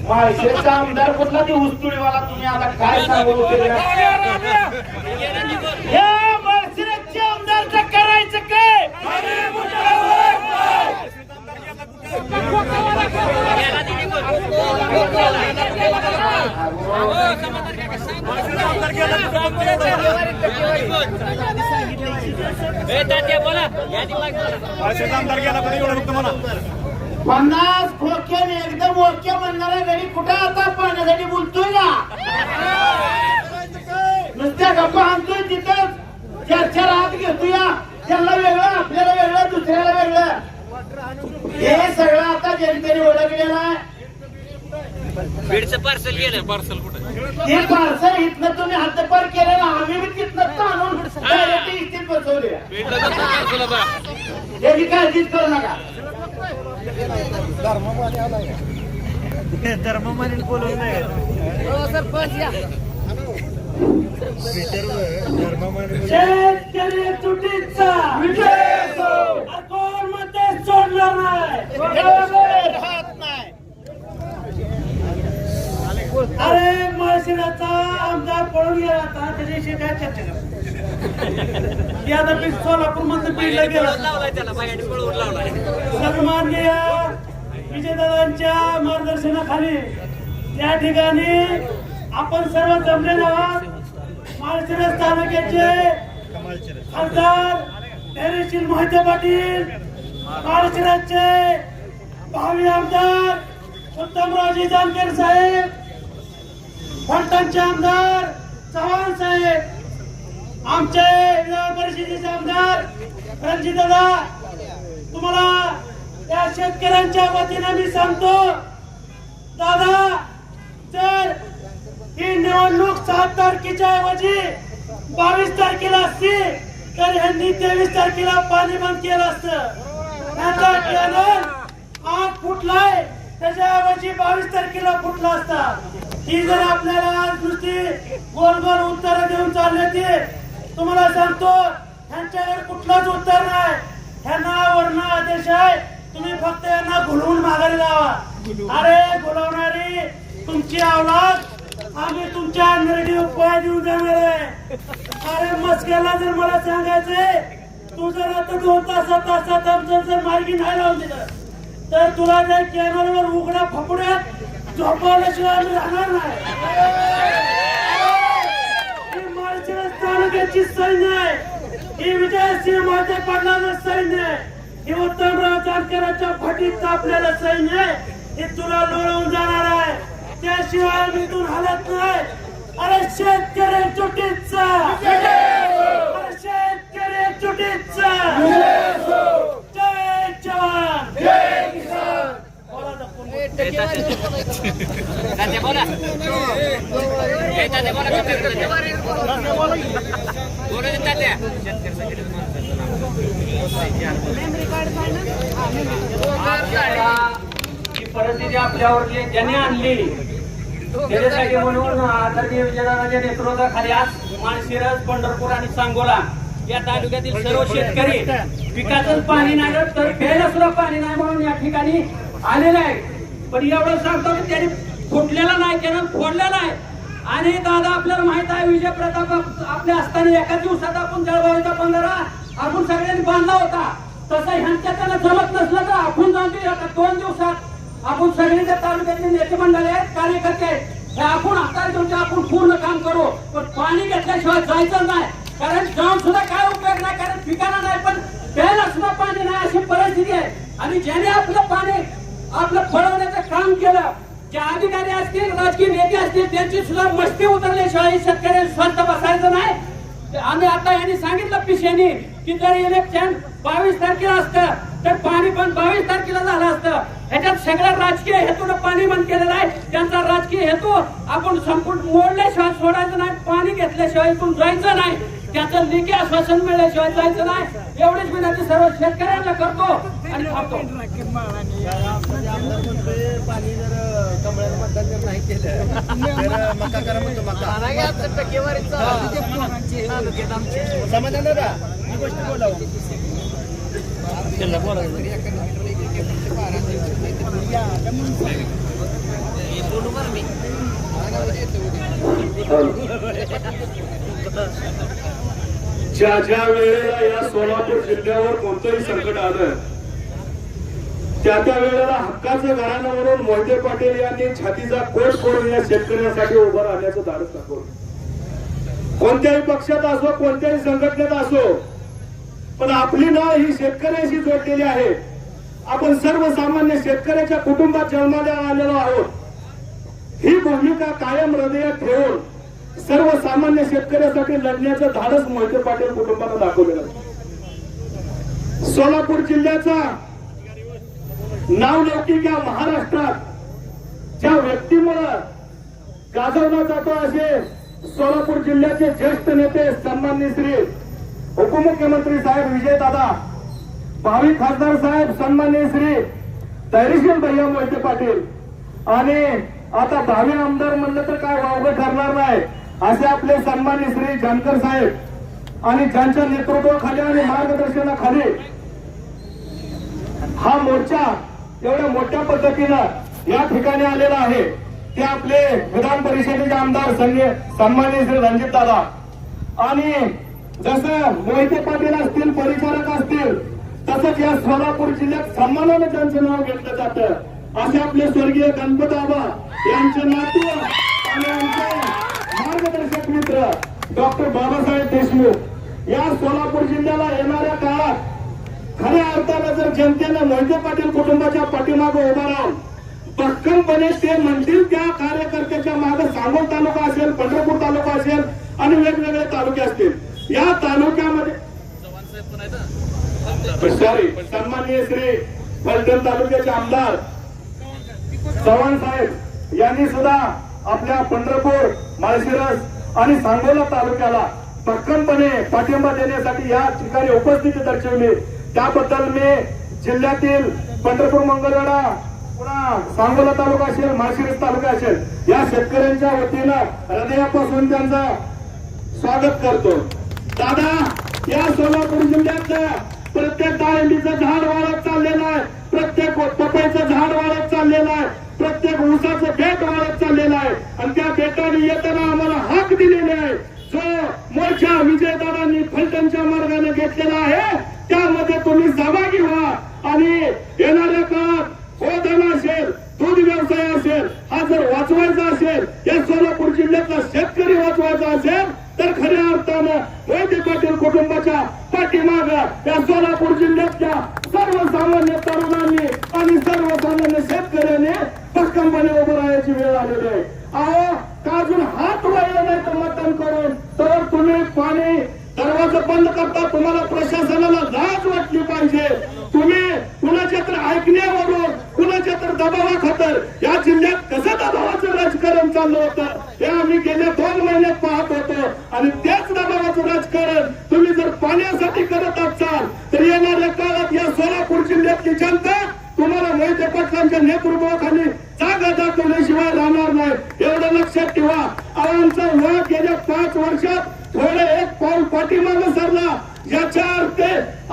माळशेचा आमदार कुठला ती उस्तुडीवाला तुम्ही आता काय सांगू या माळशिरसच्या आमदारचं करायचं काय? पन्नास ओके म्हणणारा गडी कुठं आता पाण्यासाठी बोलतोय का? नुसत्या गप्पा आणतोय तिथं चार चार हात घेतोय त्याला वेगळं आपल्याला वेगळं दुसऱ्याला वेगळं. हे सगळं आता जनतेने ओळखलेलं आहे. बीडचं पार्सल गेलं. पार्सल कुठं? हे पार्सल इथनं तुम्ही हद्दपार केलं ना आम्ही बी तिथनं direct इथेच बसवले बीडला जातो शेतकरी तुटीचा विजय कोणमध्ये सोडणार नाही. अरे माळशिराचा आमदार पळून गेला आता त्याच्याविषयी काय चर्चा करा? आता सोलापूर गेला. लावलाय विजयदादांच्या मार्गदर्शनाखाली त्या ठिकाणी आपण सर्व जमलेलो आहोत. माळशिरस तालुक्याचे खासदार धैर्यशील मोहिते पाटील माळशिरसचे भावी आमदार उत्तमरावजी जानकर साहेब फलटणचे आमदार चव्हाण साहेब आमचे विधान परिषदेचे आमदार रणजितदादा तुम्हाला त्या शेतकऱ्यांच्या वतीने मी सांगतो दादा जर ही निवडणूक सात तारखेच्या ऐवजी बावीस तारखेला असती तर ह्यांनी तेवीस तारखेला पाणी बंद केलं असतं. त्यांचा टॅनर आज फुटलाय त्याच्याऐवजी बावीस तारखेला फुटला असता. ही जर आपल्याला आज नुसती गोल गोल उत्तर देऊन चालले ते तुम्हाला सांगतो ह्यांच्याकडे कुठलंच उत्तर नाही. ह्यांना वर्ण आदेश आहे. तुम्ही फक्त यांना घुलवून माघारी लावा. अरे घुलवणारी तुमची आवलाद आम्ही तुमच्या नरडी उपाय देऊन जाणार आहे. अरे मस्क्याला जर मला सांगायचंय तू जर आता दोन तासात तासात आमचं जर मार्गी नाही लावून दिलं तर तुला त्या कॅनलवर उघड्या फपड्यात झोपवल्याशिवाय आम्ही राहणार नाही. ही माळशिरस तालुक्याची सैन्य आहे. ही विजयसिंह माझ्या पाटलाचं सैन्य आहे. हे उत्तमराव जानकरांच्या फाटीत आपल्याला सैन्य हे तुला लोळवून जाणार आहे. त्याशिवाय मी इथून हलत नाही. अरे शेतकरी चुटीचा अरे शेतकरी चुटीचा ही परिस्थिती आपल्यावरती ज्यांनी आणली त्याच्यासाठी म्हणून आदरणीय विजयदादाच्या नेतृत्वाखाली आज माणशिरस पंढरपूर आणि सांगोला या तालुक्यातील सर्व शेतकरी पिकाचं पाणी नाही तर प्यायला सुद्धा पाणी नाही म्हणून या ठिकाणी आलेलं आहे. पण एवढं सांगतो की त्यांनी फुटलेला नाही त्यानं फोडलेला आहे. आणि दादा आपल्याला माहीत आहे विजय प्रताप आपल्या असताना एका दिवसात आपण जळगावचा बंधारा आपण सगळ्यांनी बांधला होता. तसं ह्यांच्या त्याला जमत नसलं तर आपण जाणतो आता दोन दिवसात. आपण सगळे त्या तालुक्यातले नेते मंडळ आहेत कार्यकर्ते आहेत हे आपण आता तुमच्या आपण पूर्ण काम करू. पण पाणी घेतल्याशिवाय जायचं नाही. कारण जाऊन सुद्धा काय उपयोग नाही कारण पिकाला नाही पण प्यायला सुद्धा पाणी नाही अशी परिस्थिती आहे. आणि ज्याने आपलं पाणी आपलं फळ काम केलं. जे अधिकारी असतील राजकीय नेते असतील त्यांची सुद्धा मस्ती उतरल्याशिवाय शेतकऱ्यांनी स्वस्त बसायचं नाही. आणि आम्ही आता यांनी सांगितलं पिशेनी की जर इलेक्शन बावीस तारखेला असतं तर पाणी पण बावीस तारखेला झालं असतं. ह्याच्यात सगळ्या राजकीय हेतून पाणी बंद केलेलं आहे. त्यांचा राजकीय हेतू आपण संपूर्ण मोडल्याशिवाय सोडायचं नाही पाणी घेतल्याशिवाय इथून जायचं नाही. त्याचं लेखी आश्वासन मिळाल्याशिवाय जायचं नाही. एवढीच विनंती सर्व शेतकऱ्यांना करतो आणि थांबतो. पाणी जर कमळाला मतदान जर नाही केलं तर मका करा म्हणतो मका समाधान ही. गोष्ट बोलावं ज्या ज्या वेळेला या सोलापूर जिल्ह्यावर कोणतंही संकट आलं त्या त्या वेळेला हक्काचं घराणं म्हणून मोहिते पाटील यांनी छातीचा कोट करून या शेतकऱ्यांसाठी उभं राहण्याचं धाडस दाखवलं कोणत्याही पक्षात असो कोणत्याही संघटनेत असो पण आपली नाव ही शेतकऱ्याशी जोडलेली आहे. आपण सर्वसामान्य शेतकऱ्याच्या कुटुंबात जन्माला आलेलो आहोत. ही भूमिका कायम हृदयात ठेवून सर्वसामान्य शेतकऱ्यासाठी लढण्याचं धाडस मोहिते पाटील कुटुंबाला दाखवलेलं सोलापूर जिल्ह्याचा नावलौकिक या महाराष्ट्रात ज्या व्यक्तीमुळे गाजवला जातो असे सोलापूर जिल्ह्याचे ज्येष्ठ नेते सन्मान्य श्री उपमुख्यमंत्री साहेब विजय दादा भावी खासदार साहेब सन्मान्य श्री धैर्यशील भैया मोहिते पाटील. आणि आता भावी आमदार म्हणलं तर काय वावगं ठरणार नाही. असे आपले सन्मान्य श्री जानकर साहेब आणि ज्यांच्या नेतृत्वाखाली आणि मार्गदर्शनाखाली हा मोर्चा एवढ्या मोठ्या पद्धतीनं या ठिकाणी आलेला आहे. ते आपले विधान परिषदेचे आमदार सन्मान्य श्री रणजित दादा. आणि जसं मोहिते पाटील असतील परिचारक असतील तसंच या सोलापूर जिल्ह्यात सन्मानानं त्यांचं नाव घेतलं जातं असे आपले स्वर्गीय गणपत बाबा यांचे नातू आणि आमचे मार्गदर्शक मित्र डॉक्टर बाबासाहेब देशमुख या सोलापूर जिल्ह्याला येणाऱ्या काळात खऱ्या अर्थानं जर जनतेनं मोहिते पाटील कुटुंबाच्या पाठीमागे उभा राहून भक्कमपणे ते म्हणतील त्या कार्यकर्त्याच्या मागे सांगोल तालुका असेल पंढरपूर तालुका असेल आणि वेगवेगळे तालुके असतील. या तालुक्यामध्ये सॉरी सन्माननीय श्री फलटण तालुक्याचे आमदार चव्हाण साहेब यांनी सुद्धा आपल्या पंढरपूर माळशिरस आणि सांगोला तालुक्याला भक्कमपणे पाठिंबा देण्यासाठी या ठिकाणी उपस्थिती दर्शवली. त्याबद्दल मी जिल्ह्यातील पंढरपूर मंगळवेढा पुन्हा सांगोला तालुका असेल माळशिरस तालुका असेल या शेतकऱ्यांच्या वतीनं हृदयापासून त्यांचा स्वागत करतो. दादा या सोलापूर जिल्ह्यात प्रत्येक डाळिंबीचं झाड वाढत चाललेलं आहे. प्रत्येक पपईचं झाड वाढत चाललेलं आहे. प्रत्येक ऊसाचं बेट वाढत चाललेलं आहे. आणि त्या बेटाने येताना आम्हाला हाक दिलेले आहे. जो मोर्चा विजयदारांनी फलटणच्या मार्गाने घेतलेला आहे त्यामध्ये तुम्ही सहभागी व्हा. आणि येणाऱ्या काळात गोधन असेल दूध व्यवसाय असेल हा जर वाचवायचा असेल या सोलापूर जिल्ह्यातला शेतकरी वाचवायचा असेल तर खऱ्या अर्थानं मोहिते पाटील कुटुंबाच्या पाठीमाग या सोलापूर जिल्ह्यातल्या सर्वसामान्य तरुण आणि सर्वसामान्य शेतकऱ्यांनी भक्कमपणे उभं राहायची वेळ आलेली आहे. अहो का अजून हात वळले नाही तर मतदान करून तर तुम्ही पाणी दरवाजा बंद करता तुम्हाला प्रशासनाला लाज वाटली पाहिजे. तुम्ही कुणाच्या तर ऐकण्यावरून कुणाच्या तर दबावा खातर या जिल्ह्यात कसं दबावाचं राजकारण चाललं होतं? हे आम्ही गेल्या दोन महिन्यात पाहत होतो. आणि त्याच दबावाचं राजकारण तुम्ही जर पाण्यासाठी करत असाल तर येणाऱ्या काळात या सोलापूर जिल्ह्यातली जनता तुम्हाला मोहिते पाटलांच्या नेतृत्वाखाली जागा दाखवल्याशिवाय राहणार नाही एवढं लक्षात ठेवा. आमचा वय गेल्या पाच वर्षात थोडे एक पाऊल पाठीमागे सरला. याच्या अर्थ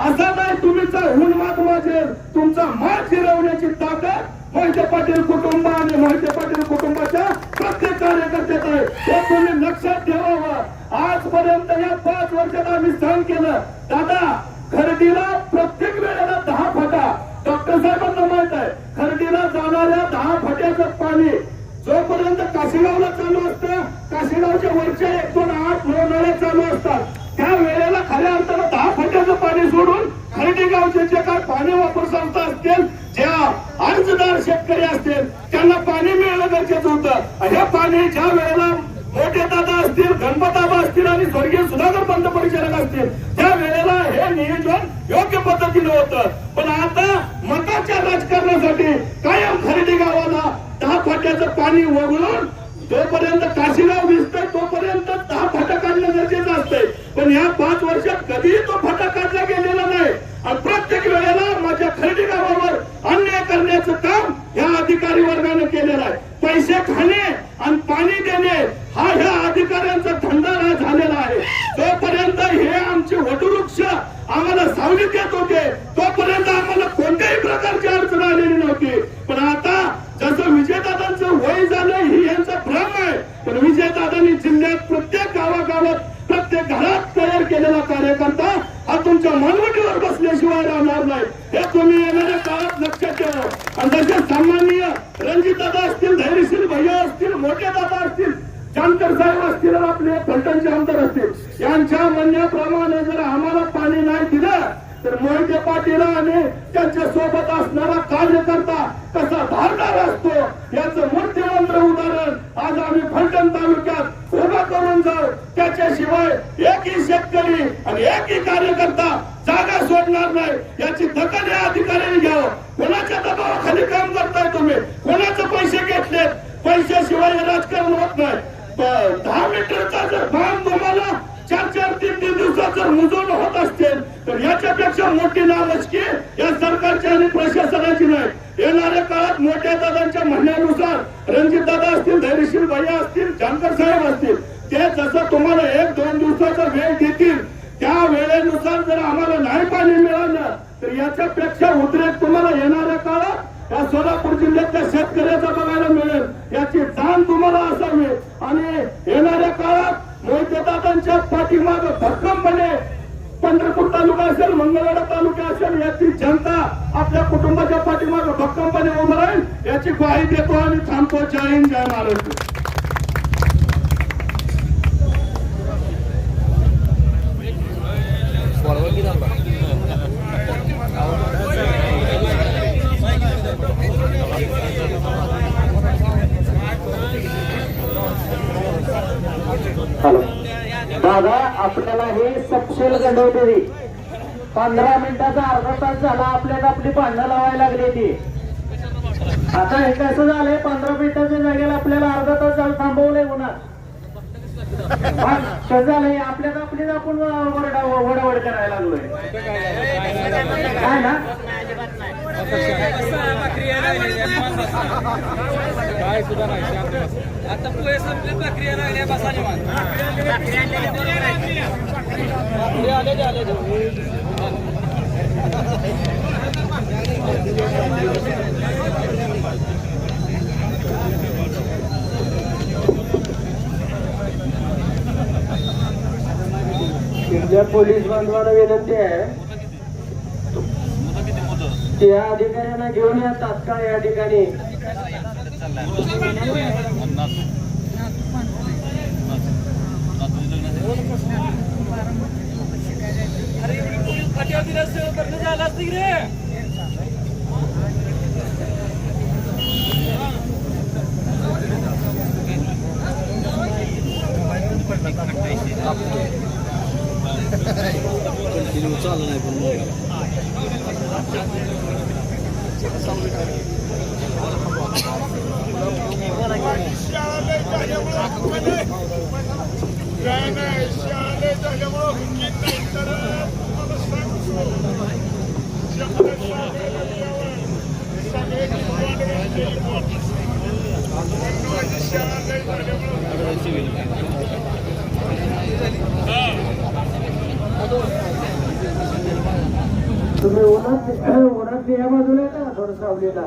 असा नाही तुम्हीचा हुनमात माझे तुमचा मात फिरवण्याची ताकद मोहिते पाटील कुटुंब आणि मोहिते पाटील कुटुंबाच्या प्रत्येक कार्यकर्त्यात आहे. हे तुम्ही लक्षात ठेवावं. आजपर्यंत या पाच वर्षात आम्ही सहन केलं. दादा खरेदीला प्रत्येक वेळेला दहा फटा. डॉक्टर साहेबांना माहीत आहे. खरेदीला जाणाऱ्या दहा फट्याचं पाणी जोपर्यंत काशीगावला चालू असतं काशीगावच्या वरच्या एक दोन आठ नऊ चालू असतात. त्या वेळेला खऱ्या अर्थानं दहा फट्याचं पाणी सोडून खरेदी गावचे जे काय पाणी वापर संस्था असतील ज्या अर्जदार शेतकरी असतील त्यांना पाणी मिळणं गरजेचं होतं. हे पाणी ज्या वेळेला मोठे दादा असतील गणपताबा असतील आणि स्वर्गीय सुधाकर पंतपरिचारक असतील त्या वेळेला हे नियोजन योग्य पद्धतीने होतं. पण आज मताच्या राजकारणासाठी कायम खरेदी गावाला दहा फाट्याचं पाणी वगळून जोपर्यंत काशीगाव दिसतंय तोपर्यंत दहा फाटा काढणं गरजेचं असतंय पण या पाच वर्षात कधीही तो फाटा काढला गेलेला नाही आणि प्रत्येक वेळेला माझ्या खरेदी गावावर अन्याय करण्याचं काम या अधिकारी वर्गाने केलेलं आहे पैसे खाणे आणि पाणी देणे हा ह्या अधिकाऱ्यांचा धंदा झालेला आहे जोपर्यंत हे आमचे वटवृक्ष आम्हाला सावलीत देत होते तोपर्यंत आम्हाला कोणत्याही प्रकारची अडचण आलेली नव्हती पण आता जसं विजयदादा केलेला कार्यकर्ता हा तुमच्या मानवटीवर बसल्याशिवाय राहणार नाही हे तुम्ही येणाऱ्या काळात लक्षात ठेवा आणि जसे सामान्य रणजित दादा असतील धैर्यशील भैया असतील मोठे दादा असतील जानकर साहेब असतील आणि आपले फलटणचे आमदार असतील यांच्या म्हणण्याप्रमाणे जर आम्हाला पाणी नाही दिलं तर मोहिते पाटील आणि त्यांच्यासोबत असणारा कार्यकर्ता कसा धारदार असतो याचं मूर्तिमंत्र उदाहरण आज आम्ही फलटण तालुक्यात उभा करून जाऊ त्याच्याशिवाय एकही शेतकरी आणि एकही कार्यकर्ता जागा सोडणार नाही याची दखल या अधिकाऱ्यांनी घ्यावं. कोणाच्या दबावाखाली काम करताय तुम्ही? कोणाचे पैसे घेतले पैशाशिवाय राजकारण होत नाही. दहा मीटरचा जर बांध तुम्हाला चार चार तीन तीन दिवसात जर मुजवण होत असतील तर याच्यापेक्षा मोठी नामचकी या सरकारची आणि प्रशासनाची नाही. येणाऱ्या काळात मोठ्या दादांच्या म्हणण्यानुसार रणजित दादा असतील धैर्यशील भैया असतील जानकर साहेब असतील ते जसं तुम्हाला एक दोन दिवसाचा वेळ देतील त्या वेळेनुसार जर आम्हाला नाही पाणी मिळालं तर याच्यापेक्षा उद्रेक तुम्हाला येणाऱ्या काळात या सोलापूर जिल्ह्यातल्या शेतकऱ्याचा बघायला मिळेल. याची जाण तुम्हाला असावी. आणि येणाऱ्या काळात मोहितदादांच्या पाठीमाग भक्कमपणे पंढरपूर तालुका असेल मंगळवेढा तालुका असेल याची जनता आपल्या कुटुंबाच्या पाठीमाग भक्कमपणे उभं राहील. याची ग्वाही देतो आणि थांबतो. जय हिंद जय महाराष्ट्र. आहे. सपशेल गंडवलेली पंधरा मिनिटाचा अर्धा तास झाला आपल्याला आपली भांडणं लावायला लागली ती. आता हे कसं झालंय? पंधरा मिनिटाच्या जागेला आपल्याला अर्धा तास झालं थांबवलंय उन्हात. कसं झालंय? आपल्याला आपलीच आपण वरडा करायला लागलोय. काय ना? काय सुद्धा नाही आता पुढे संपली प्रक्रिया लागल्या बसा आले आले पोलीस बांधवांना विनंती आहे. त्या अधिकाऱ्यांना घेऊन या तात्काळ या ठिकाणी? चाललं नाही पण फाट्यावर दिला असतं तर झालं असतं की रे तुम्ही उन्हात उन्हात या बाजूला आहे का थोडं सावलीला